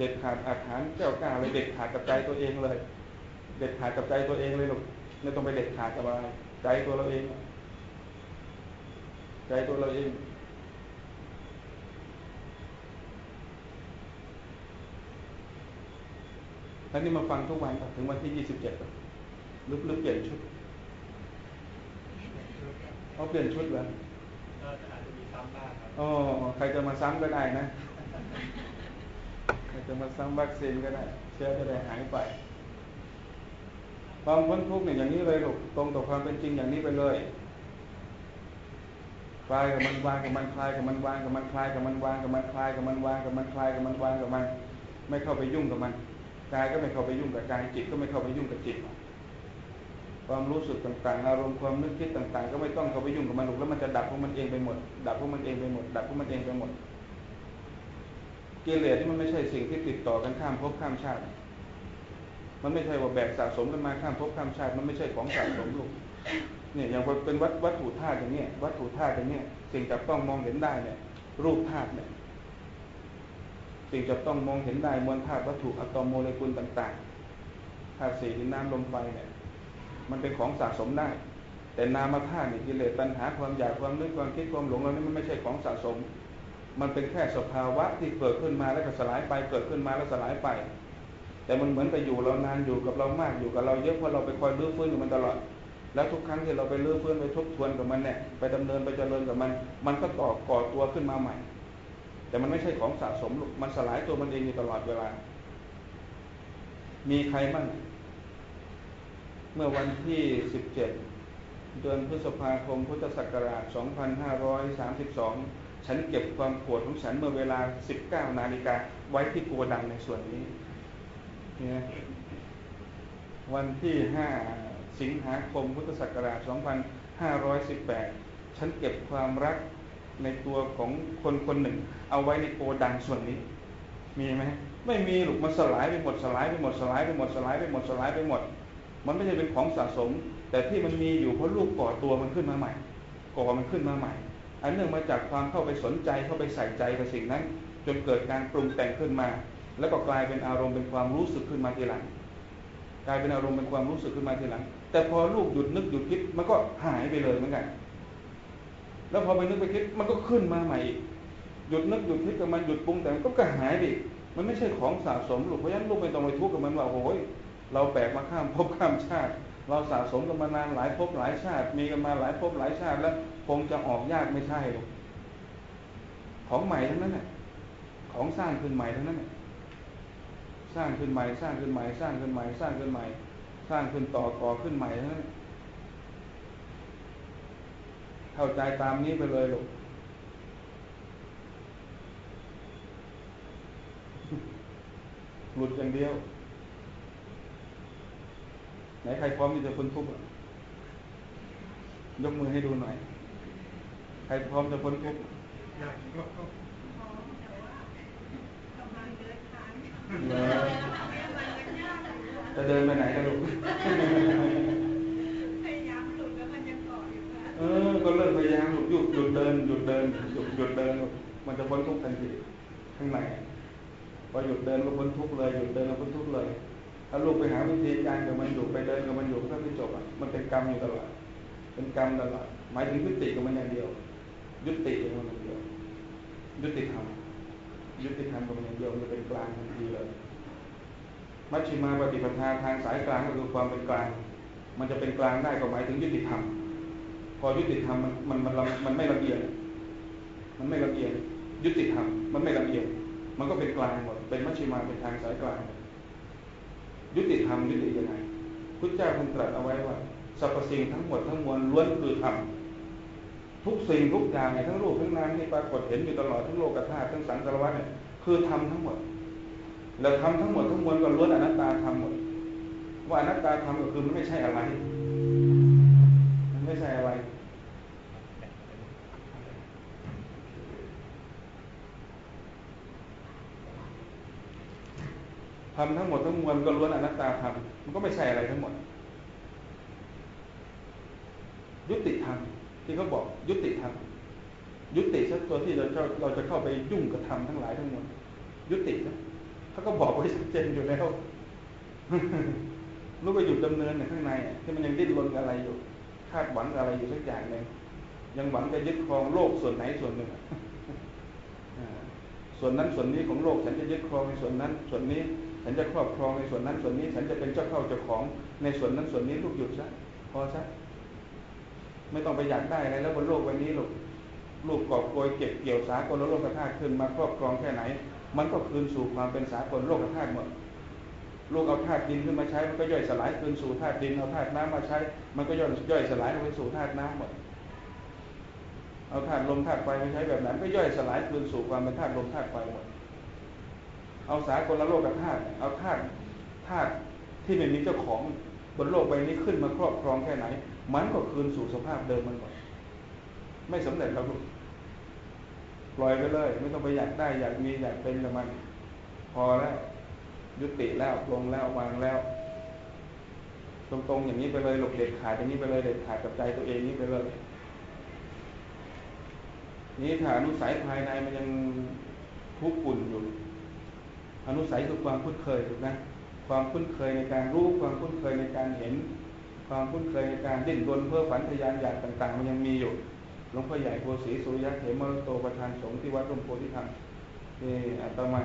เด็ดขาดอาถรรพ์เจ้ากล้าเลยเด็ดขาดกับใจตัวเองเลย เด็ดขาดกับใจตัวเองเลยลูกไม่ต้องไปเด็ดขาดกับอะไรใจตัวเราเอง ใจตัวเราเองท่านนี้มาฟังทุกวันถึงวันที่ยี่สิบเจ็ดหรือหรือเปลี่ยนชุดเขาเปลี่ยนชุดเหรอก็อาจจะมีซ้ำบ้างครับอ๋อใครจะมาซ้ำก็ได้นะ ใครจะมาซ้ำวัคซีนก็ได้เชื้อจะได้หายไป ความพ้นทุกข์เนี่ยอย่างนี้เลยลูกตรงต่อความเป็นจริงอย่างนี้ไปเลยคลายกับมันวางกับมันคลายกับมันวางกับมันคลายกับมันวางกับมันคลายกับมันวางกับมันคลายกับมันวางกับมัน ไม่เข้าไปยุ่งกับมันกายก็ไม่เข้าไปยุ่งกับกายจิตก็ไม่เข้าไปยุ่งกับจิตความรู้สึกต่างๆ อารมณ์ความนึกคิดต่าง ๆ ก็ไม่ต้องเข้าไปยุ่งกับมันหรอกแล้วมันจะดับพวกมันเองไปหมด ดับพวกมันเองไปหมด ดับพวกมันเองไปหมด กิเลสที่มันไม่ใช่สิ่งที่ติดต่อกันข้ามภพข้ามชาติ มันไม่ใช่ว่าแบกสะสมกันมาข้ามภพข้ามชาติ มันไม่ใช่ของสะสมลูกเนี่ยอย่างเป็นวัตวัตถุธาตุอย่างเนี้ยวัตถุธาตุอย่างเนี้ยสิ่งจับต้องมองเห็นได้เนี่ย รูปธาตุเนี่ย สิ่งจับต้องมองเห็นได้มวลธาตุวัตถุอะตอมโมเลกุลต่างๆธาตุสี่ดินน้ำลมไฟเนี่ย มันเป็นของสะสมได้ แต่นามธาตุนี่กิเลสตัณหาความอยากความนึกความคิดความหลงเรานี่มันไม่ใช่ของสะสม มันเป็นแค่สภาวะที่เกิดขึ้นมาแล้วก็สลายไป เกิดขึ้นมาแล้วสลายไป แต่มันเหมือนไปอยู่เรานานอยู่กับเรามากอยู่กับเราเยอะเพราะเราไปคอยรื้อฟื้นกับมันตลอด แล้วทุกครั้งที่เราไปรื้อฟื้นไปทบทวนกับมันเนี่ยไปดำเนินไปเจริญกับมัน มันก็ต่อก่อตัวขึ้นมาใหม่ แต่มันไม่ใช่ของสะสมมันสลายตัวมันเองอยู่ตลอดเวลา มีใครบ้างเมื่อวันที่ 17 เดือนพฤษภาคมพุทธศักราช 2532 ฉันเก็บความปวดของฉันเมื่อเวลา 19 นาฬิกาไว้ที่โกดังในส่วนนี้นะวันที่ 5 สิงหาคมพุทธศักราช 2518 ฉันเก็บความรักในตัวของคนคนหนึ่ง เอาไว้ในโกดังส่วนนี้ มีไหมไม่มีหรอกมันสลายไปหมดสลายไปหมดสลายไปหมดสลายไปหมดสลายไปหมด มันไม่ใช่เป็นของสะสม แต่ที่มันมีอยู่เพราะลูกก่อตัวมันขึ้นมาใหม่ ก่อมันขึ้นมาใหม่ อันเนื่องมาจากความเข้าไปสนใจเข้าไปใส่ใจกับสิ่งนั้น จนเกิดการปรุงแต่งขึ้นมา แล้วก็กลายเป็นอารมณ์เป็นความรู้สึกขึ้นมาทีหลัง กลายเป็นอารมณ์เป็นความรู้สึกขึ้นมาทีหลัง แต่พอลูกหยุดนึกหยุดคิดมันก็หายไปเลยเหมือนกัน แล้วพอไปนึกไปคิดมันก็ขึ้นมาใหม่อีกหยุดนึกหยุดคิดกับมันหยุดปรุงแต่งก็กระหายไปมันไม่ใช่ของสะสมลูกเพราะฉะนั้นลูกไม่ต้องไปทุกข์กับมันว่าโอ้ยเราแบกมาข้ามภพข้ามชาติ เราสะสมกันมานานหลายภพหลายชาติ มีกันมาหลายภพหลายชาติแล้ว งจะออกยากไม่ใช่หรอกของใหม่ทั้งนั้นแหละของสร้างขึ้นใหม่ทั้งนั้นสร้างขึ้นใหม่ สร้างขึ้นใหม่ สร้างขึ้นใหม่ สร้างขึ้นใหม่ สร้างขึ้นต่อก่อขึ้นใหม่ทั้งนั้นเข้าใจตามนี้ไปเลยลูกหลุดอย่างเดียว ไหนใครพร้อมที่จะพ้นทุกข์ยกมือให้ดูหน่อย รพร้อมจะพ้นทุกข์จะเดินไปไหนกันลูกพยายามหลุดแล้วมันยังเกาะอยู่เออ ก็เลิกพยายามหลุดหยุดหยุดเดินหยุดเดินหยุดหยุดเดิน มันจะพ้นทุกข์ทันทีข้างในพอหยุดเดินก็พ้นทุกข์เลยหยุดเดินก็พ้นทุกข์เลยถ้าลูกไปหาวิธีการกับมันอยู่ไปเดินกับมันอยู่ก็ไม่จบอะมันเป็นกรรมอยู่ตลอดเป็นกรรมตลอดหมายถึงยุติกับมันอย่างเดียว ยุติกับมันอย่างเดียวยุติธรรมยุติธรรมกับมันอย่างเดียวมันเป็นกลางทันทีเลยมัชฌิมาปฏิปทาทางสายกลางก็คือความเป็นกลาง มันจะเป็นกลางได้ก็หมายถึงยุติธรรมพอยุติธรรมมันมันมันมันไม่ละเอียดมันไม่ละเอียดยุติธรรมมันไม่ละเอียดมันก็เป็นกลางหมดเป็นมัชฌิมาเป็นทางสายกลาง ยุติธรรมยุติยังไงพุทธเจ้าทรงตรัสเอาไว้ว่าสรรพสิ่งทั้งหมดทั้งมวลล้วนคือธรรม ทุกสิ่งทุกอย่างในทั้งรูปทั้งนามที่ปรากฏเห็นอยู่ตลอดทั้งโลกธาตุทั้งสังสารวัฏเนี่ยคือธรรมทั้งหมด แล้วธรรมทั้งหมดทั้งมวลก็ล้วนอนัตตาธรรมหมด ว่าอนัตตาธรรมก็คือมันไม่ใช่อะไร มันไม่ใช่อะไรทำทั้งหมดทั้งมวลก็ล้วนอนัตตาธรรมมันก็ไม่ใช่อะไรทั้งหมด ยุติ ที่เขาบอกยุติธรรมยุติสักตัวที่เราจะเราจะเข้าไปยุ่งกับธรรมทั้งหลายทั้งมวลยุตินะเขาก็บอกไว้ชัดเจนอยู่แล้วลูกก็หยุดดำเนินในข้างในที่มันยังดิ้นรนกับอะไรอยู่ คาดหวังกับอะไรอยู่สักอย่างหนึ่งยังหวังจะยึดครองโลกส่วนไหนส่วนหนึ่งส่วนนั้นส่วนนี้ของโลกฉันจะยึดครองในส่วนนั้น ส่วนนี้ฉันจะครอบครองในส่วนนั้นส่วนนี้ ฉันจะเป็นเจ้าเข้าเจ้าของในส่วนนั้นส่วนนี้ลูกหยุดซะพอซะ ไม่ต้องไปอยากได้อะไรแล้วบนโลกวันนี้ลูกลูกกอบโกยเก็บเกี่ยวสากลโลกธาตุขึ้นมาครอบครองแค่ไหน มันก็คืนสู่ความเป็นสากลโลกธาตุหมดลูกเอาธาตุดินขึ้นมาใช้มันก็ย่อยสลายคืนสู่ธาตุดินเอาธาตุน้ำมาใช้ มันก็ย่อยย่อยสลายไปสู่ธาตุน้ำหมดเอาธาตุลมธาตุไฟมาใช้แบบนั้นก็ย่อยสลายคืนสู่ความเป็นธาตุลมธาตุไฟหมดเอาสากลโลกธาตุเอาธาตุธาตุที่ไม่มีเจ้าของบนโลกใบนี้ขึ้นมาครอบครองแค่ไหน มันก็คืนสู่สภาพเดิมมันหมดไม่สำเร็จแล้วลูกปล่อยไปเลย ไม่ต้องไปอยากได้อยากมีอยากเป็นกับมัน พอแล้ว ยุติแล้วลงแล้ววางแล้ว ตรงๆอย่างนี้ไปเลยหลบเด็ดขาดอย่างนี้ไปเลยเด็ดขาดกับใจตัวเองนี้ไปเลยนี้ถ้าอนุสัยภายในมันยังคุกกุ่นอยู่ อนุสัยคือความคุ้นเคยถูกไหมความคุ้นเคยในการรู้ความคุ้นเคยในการเห็น ความคุ้นเคยในการดิ้นรนเพื่อฝันทยานอยากต่างๆ มันยังมีอยู่หลวงพ่อใหญ่โพสีสุริยะเถมรโตประธานสงฆ์ที่วัดร่มโพธิธรรมนี่อาตมา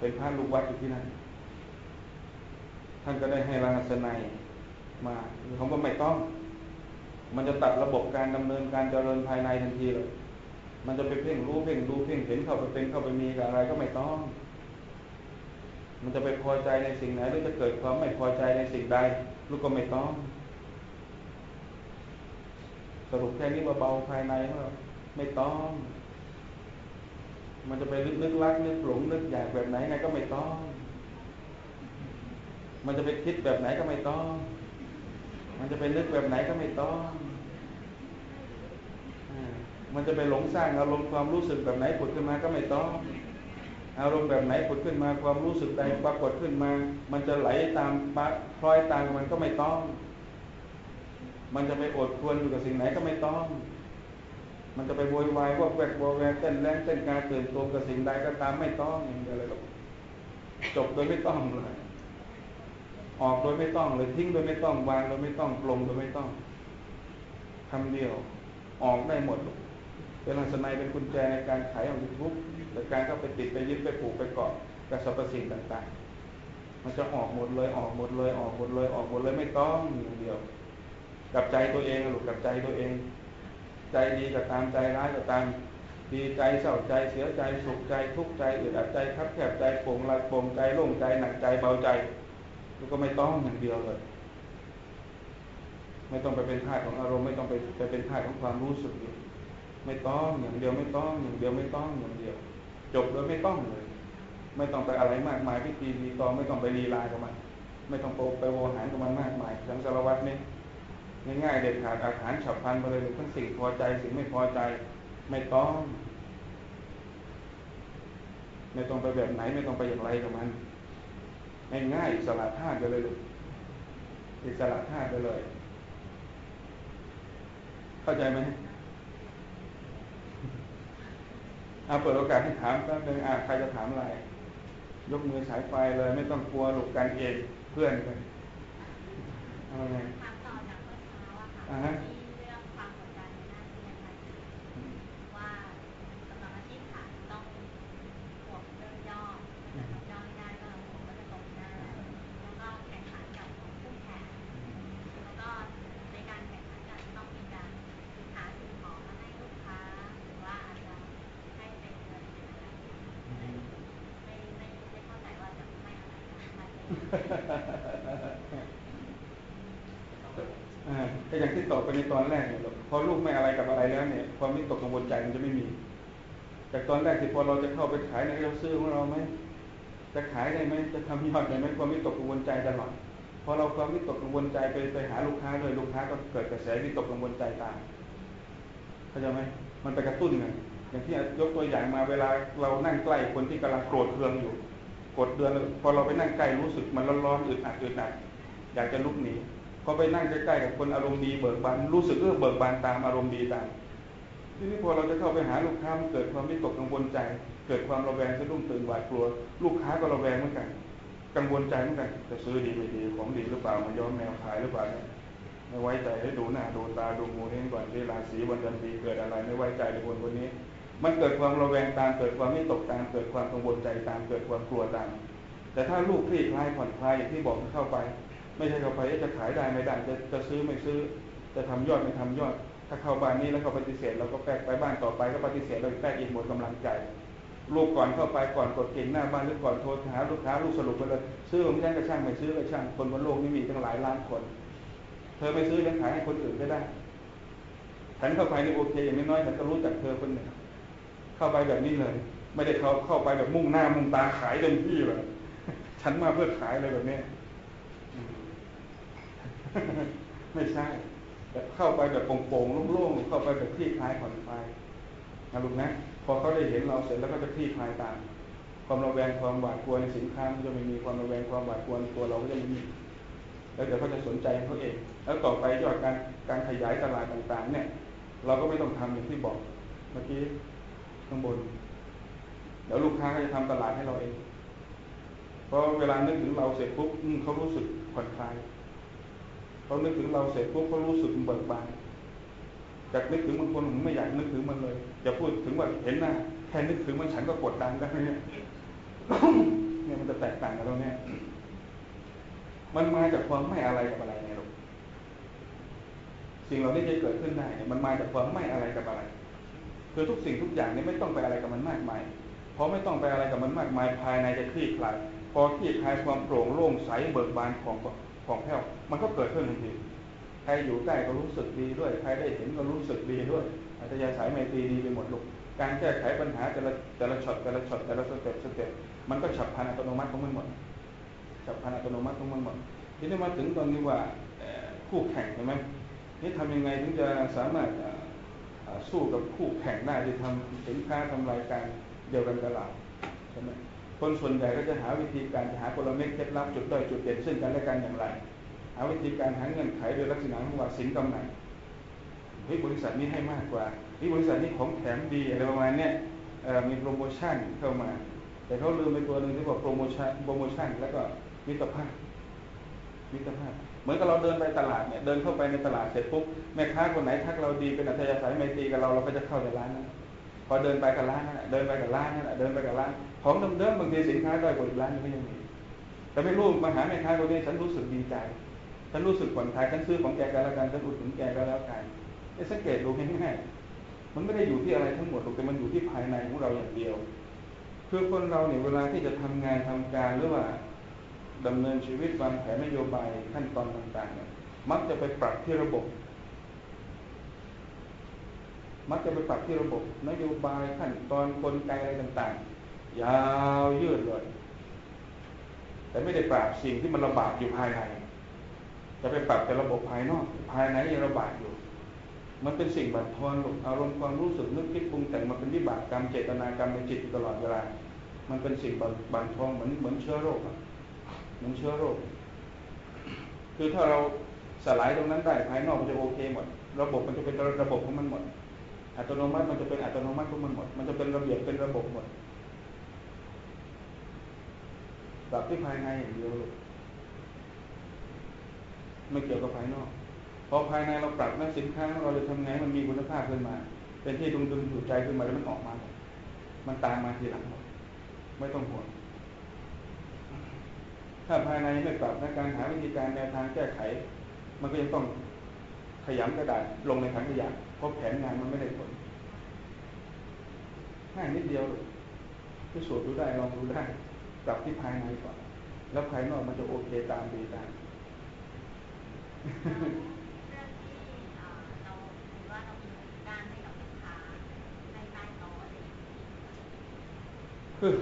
เป็นพระลูกวัดอยู่ที่นั่นท่านก็ได้ให้ราสนัยมาเขาก็ไม่ต้อง มันจะตัดระบบการดำเนินการเจริญภายในทันทีเลยมันจะไปเพ่งรู้เพ่งดูเพ่งเห็นเข้าไปเป็นเข้าไปมีกับอะไรก็ไม่ต้อง มันจะไปพอใจในสิ่งไหนหรือจะเกิดความไม่พอใจในสิ่งใดลูกก็ไม่ต้อง สรุปแค่นี้เบาๆภายในว่าไม่ต้อง มันจะไปนึกนึกรักนึกหลงนึกอยากแบบไหนไงก็ไม่ต้อง มันจะไปคิดแบบไหนก็ไม่ต้อง มันจะไปนึกแบบไหนก็ไม่ต้องมันจะไปหลงสร้างอารมณ์ความรู้สึกแบบไหนผุดขึ้นมาก็ไม่ต้อง อารมณ์แบบไหนผุดขึ้นมาความรู้สึกใดปรากฏขึ้นมา มันจะไหลตามปักคล้อยตามมันก็ไม่ต้อง มันจะไปอดควรอยู่กับสิ่งไหนก็ไม่ต้อง มันจะไปโวยวายว่าแวกวแวกเต้นแรงเต้นการตื่นตัวกับสิ่งใดก็ตามไม่ต้องอย่างเดียวเลยจบโดยไม่ต้องเลยออกโดยไม่ต้องเลยทิ้งโดยไม่ต้องวางโดยไม่ต้องปลงโดยไม่ต้องคำเดียว ออกได้หมด เป็นลักษณะเป็นกุญแจในการไขออกจากทุกข์แต่การเข้าไปติดไปยึดไปผูกไปเกาะกับสรรพสิ่งต่างๆ มันจะออกหมดเลยออกหมดเลยออกหมดเลยออกหมดเลยไม่ต้องอย่างเดียว กับใจตัวเองหรือกับใจตัวเอง ใจดีก็ตามใจร้ายก็ตามดีใจเศร้าใจเสียใจสุขใจทุกข์ใจอึดอัดใจคับแคบใจโปร่งลายโปร่งใจโล่งใจหนักใจเบาใจมันก็ไม่ต้องอย่างเดียวเลย ไม่ต้องไปเป็นท่าของอารมณ์ไม่ต้องไปไปเป็นท่าของความรู้สึกอยู่ ไม่ต้องอย่างเดียวไม่ต้องอย่างเดียวไม่ต้องอย่างเดียว จบโดยไม่ต้องเลย ไม่ต้องไปอะไรมากมายพิธีรีตองไม่ต้องไปลีลากับมันไม่ต้องไปโวหารกับมันมากมายสังสารวัตรเนี่ยง่ายๆเด็ดขาดอาหารฉับพลันไปเลยทั้งสิ่งพอใจสิ่งไม่พอใจ ไม่ต้อง ไม่ต้องไปแบบไหน ไม่ต้องไปอย่างไรกับมันง่ายๆสละธาตุไปเลยอิสระธาตุไปเลย เข้าใจไหม เอาเปิดโอกาสให้ถามแป๊บนึงอ่าใครจะถามอะไร ยกมือสายไฟเลย ไม่ต้องกลัวหลบกันเองเพื่อนกันเอาไงถามต่อจากเมื่อเช้าอะค่ะที่เรื่องความกดดันในหน้าที่การงานว่าสำหรับอาชีพค่ะต้องห่วงเรื่องย่อถ้าเกิดย่อไม่ได้ก็ผมก็จะตกหน้าแล้วก็แข่งขันกับคู่แข่งแล้วก็ในการแข่งขันกันต้องมีการหาสิ่งของมาให้ลูกค้าหรือว่าอาจจะ ก็อย่างที่ตอบไปในตอนแรกเนี่ยพอลูกไม่อะไรกับอะไรแล้วเนี่ยความวิตกกังวลใจมันจะไม่มี จากตอนแรกที่พอเราจะเข้าไปขายในเราซื้อของเราไหมจะขายได้ไหมจะทำยอดได้ไหมความวิตกกังวลใจตลอดพอเราความวิตกกังวลใจไปไปหาลูกค้าเลยลูกค้าก็เกิดกระแสวิตกกังวลใจตามเข้าใจไหมมันไปกระตุ้นไงอย่างที่ยกตัวอย่างมาเวลาเรานั่งใกล้คนที่กำลังโกรธเคืองอยู่ กดเดือนพอเราไปนั่งใกล้รู้สึกมันร้อนๆอึดอัดอึดอัดอยากจะลุกหนีพอไปนั่งใกล้ๆกับคนอารมณ์ดีเบิกบานรู้สึกเออเบิกบานตามอารมณ์ดีตามทีนี้พอเราจะเข้าไปหาลูกค้ามันเกิดความวิตกกังวลใจ เกิดความระแวงสะดุ้งตื่นหวาดกลัว ลูกค้าก็ระแวงเหมือนกัน กังวลใจเหมือนกันจะซื้อดีไม่ดีของดีหรือเปล่ามาย้อมแมวขายหรือเปล่าเนี่ยไม่ไว้ใจให้ดูหน้าดูตาดูงูเฮงก่อนที่ราศีวันเดือนปีเกิดอะไรไม่ไว้ใจในคนคนนี้ มันเกิดความระแวงตามเกิดความไม่ตกตามเกิดความกังวลใจตามเกิดความกลัวตาม แต่ถ้าลูกคลี่คลายผ่อนคลายอย่างที่บอกเข้าไป ไม่ใช่เข้าไปจะขายได้ไม่ได้จะจะซื้อไม่ซื้อ จะทำยอดไม่ทำยอด ถ้าเข้าบ้านนี้แล้วเขาปฏิเสธเราก็แปกไปบ้านต่อไปก็ปฏิเสธเราแปกอีกหมดกำลังใจลูกก่อนเข้าไปก่อนกดกิ่งหน้าบ้านหรือก่อนโทรหาลูกค้าลูกสรุปไปเลยซื้อผมแจ้งกระช่างไม่ซื้อกระช่างคนบนโลกนี้มีตั้งหลายล้านคน เธอไม่ซื้อยังขายให้คนอื่นก็ได้ฉันเข้าไปนี่โอเคอย่างน้อยๆฉันก็รู้จักเธอคนหนึ่ง เข้าไปแบบนี้เลย ไม่ได้เขาเข้าไปแบบมุ่งหน้ามุ่งตาขายเต็มที่เลยฉันมาเพื่อขายอะไรแบบนี้ไม่ใช่แบบเข้าไปแบบโปร่งๆโล่งๆเข้าไปแบบคลี่คลายผ่อนคลายนะลูกนะพอเขาได้เห็นเราเสร็จแล้วก็จะคลี่คลายตามความระแวงความหวาดกลัวในสินค้ามันจะไม่มีความระแวงความหวาดกลัวในตัวเราก็จะไม่มีแล้วเดี๋ยวเขาจะสนใจเขาเอง แล้วต่อไปยอดการการขยายตลาดต่างๆ เนี่ย เราก็ไม่ต้องทำอย่างที่บอกเมื่อกี้ ข้างบน เดี๋ยวลูกค้าก็จะทำตลาดให้เราเองเพราะเวลานึกถึงเราเสร็จปุ๊บเขารู้สึกผ่อนคลายเขานึกถึงเราเสร็จปุ๊บเขารู้สึกเบิกบานจากนึกถึงบางคนผมไม่อยากนึกถึงมันเลยอย่าพูดถึงว่าเห็นหน้าแค่นึกถึงมันฉันก็กดดันได้เนี่ยเนี่ยมันจะแตกต่างกันแล้วเนี่ยมันมาจากความไม่อะไรกับอะไรไงลูกสิ่งเหล่านี้จะเกิดขึ้นได้เนี่ยมันมาจากความไม่อะไรกับอะไร คือทุกสิ่งทุกอย่างเนี่ยไม่ต้องไปอะไรกับมันมากมาย เพราะไม่ต้องไปอะไรกับมันมากมายภายในจะคลี่คลาย พอคลี่คลายความโปร่งโล่งใสเบิกบานของของแผ้วมันก็เกิดขึ้นทันทีใครอยู่ใกล้ก็รู้สึกดีด้วย ใครได้เห็นก็รู้สึกดีด้วยอัตยาสายไมตรีดีไปหมดลูกการแก้ไขปัญหาแต่ละแต่ละช็อตแต่ละช็อตแต่ละสเต็ปสเต็ปมันก็ฉับพลันอัตโนมัติของมันหมดฉับพลันอัตโนมัติของมันหมดทีนี้มาถึงตอนนี้ว่าคู่แข่งใช่ไหมนี่ทำยังไงถึงจะสามารถ สู้กับคู่แข่งได้ที่ทำสินค้าทำรายการเดียวกันกับเราใช่ไหมคนส่วนใหญ่ก็จะหาวิธีการหากลเม็ดเคล็ดลับจุดด้อยจุดเด่นซึ่งกันและกันอย่างไร หาวิธีการหาเงื่อนไขโดยลักษณะของว่าสินกำไรเฮ้ยบริษัทนี้ให้มากกว่าเฮ้ยบริษัทนี้ของแถมดีอะไรประมาณเนี้ยมีโปรโมชั่นเข้ามา แต่เขาลืมไปตัวหนึ่งที่บอกโปรโมชั่นโปรโมชั่นแล้วก็มิตรภาพมิตรภาพ เหมือนกับเราเดินไปตลาดเนี่ยเดินเข้าไปในตลาดเสร็จปุ๊บแม่ค้าคนไหนทักเราดีเป็นอัธยาศัยไมตรีกับเราเราก็จะเข้าในร้านนั้นพอเดินไปกับร้านนั้นเดินไปกับร้านนั้นเดินไปกับร้าน ของเดิมๆบางทีสินค้าด้อยกว่าอีกร้านนึงก็ยังมีแต่ไม่รู้มาหาแม่ค้าคนนี้ฉันรู้สึกดีใจฉันรู้สึกผ่อนคลายฉันซื้อของแกกันแล้วกันฉันอุดหนุนแกก็แล้วกันไอ้สังเกตดูง่ายๆมันไม่ได้อยู่ที่อะไรทั้งหมดหรอกแต่มันอยู่ที่ภายในของเราอย่างเดียวคือคนเราเนี่ยเวลาที่จะทำงานทำการหรือว่า ดำเนินชีวิตวางแผนนโยบายขั้นตอนต่างๆเนี่ยมักจะไปปรับที่ระบบ มักจะไปปรับที่ระบบ นโยบายขั้นตอนกลไกอะไรต่างๆ ยาวยืดเลย แต่ไม่ได้ปรับสิ่งที่มันระบาดอยู่ภายในจะไปปรับแต่ระบบภายนอก ภายในยังระบาดอยู่ มันเป็นสิ่งบั่นทอนอารมณ์ความรู้สึกนึกคิดปรุงแต่งมันเป็นวิบากกรรมเจตนากรรมในจิตตลอดเวลา มันเป็นสิ่งบั่นทอนเหมือนเหมือนเชื้อโรค เหมือนเชื้อโรค คือถ้าเราสลายตรงนั้นได้ภายนอกมันจะโอเคหมด ระบบมันจะเป็นระบบของมันหมด อัตโนมัติมันจะเป็นอัตโนมัติของมันหมด มันจะเป็นระเบียบเป็นระบบหมดปรับที่ภายในอย่างเดียวไม่เกี่ยวกับภายนอกพอภายในเราปรับนักสินค้าเราจะทำไงมันมีคุณภาพขึ้นมา เป็นที่ดึงดึงดูดใจขึ้นมาแล้วมันออกมา มันตามมาทีหลังหมดไม่ต้องห่วง ถ้าภายในไม่ปรับในการหาวิธีการแนวทางแก้ไข มันก็ยังต้องขยำกระดาษลงในถังขยะเพราะแผนงานมันไม่ได้ผลง่ายนิดเดียวพิสูจน์ดูได้ลองดูได้ ปรับที่ภายในก่อน แล้วภายนอกมันจะโอเคตามดีตามคือ